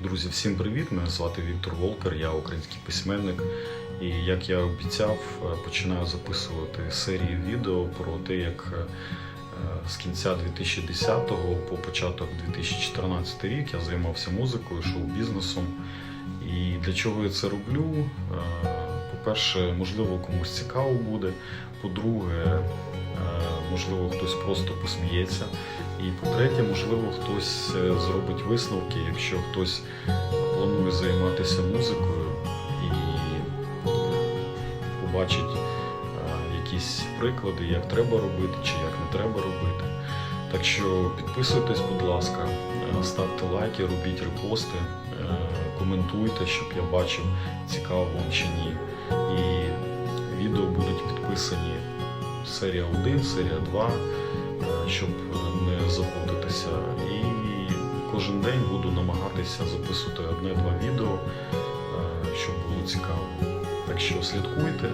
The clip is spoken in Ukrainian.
Друзі, всім привіт! Мене звати Віктор Волкер, я український письменник. І як я обіцяв, е, починаю записувати серії відео про те, як е, з кінця 2010 по початок 2014 рік я займався музикою, шоу-бізнесом. І для чого я це роблю? Е, По-перше, можливо, комусь цікаво буде. По-друге, можливо, хтось просто посміється. І по-третє, можливо, хтось е, зробить висновки, якщо хтось планує займатися музикою і побачить е, якісь приклади, як треба робити чи як не треба робити. Так що підписуйтесь, будь ласка, е, ставте лайки, робіть репости, коментуйте, щоб я бачив, цікаво вам чи ні. І відео будуть підписані серія 1, серія 2, е, щоб не заплутатися. І кожен день буду намагатися записувати одне-два відео, е, щоб було цікаво. Так що слідкуйте.